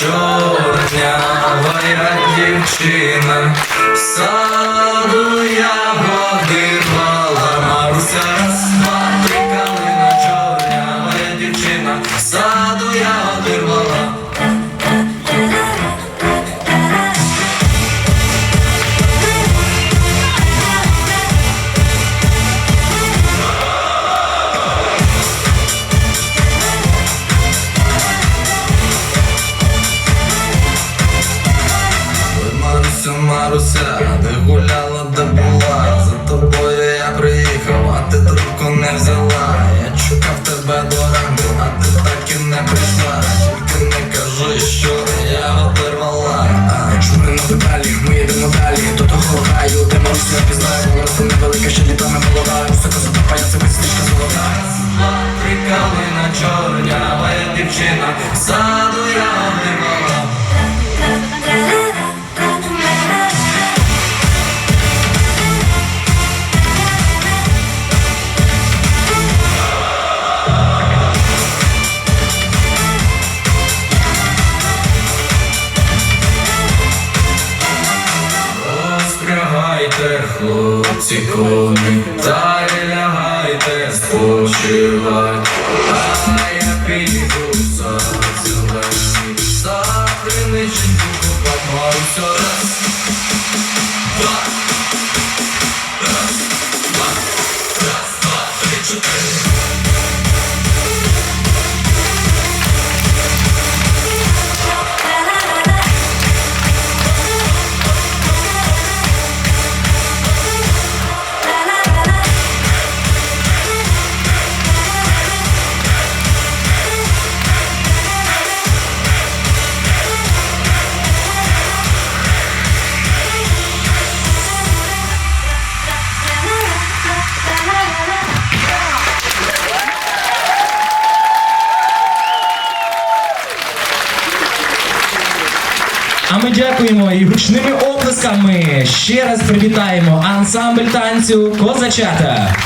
чорнявая дівчина. Маруся, Маруся, де гуляла, де була, за тобою я приїхав, а ти трубку не взяла. Я чекав тебе до ранку, а ти так і не прийшла. Тільки не кажи, що я оторвала. Жури на педалі, ми їдемо далі До того граю, де Марусь не пізнаю Волосся невелике, ще літами молода Високо затопає себе стрічка золота Два, три калина чорня, моя дівчина, в саду я обдивала. Розпрягайте, хлопці, й лягайте спочивать, а я піду за зелений, за криниченьку Марусю раз, два, раз, два, раз, два, три, чотири. А ми дякуємо і гучними оплесками ще раз привітаємо ансамбль танцю Козачата.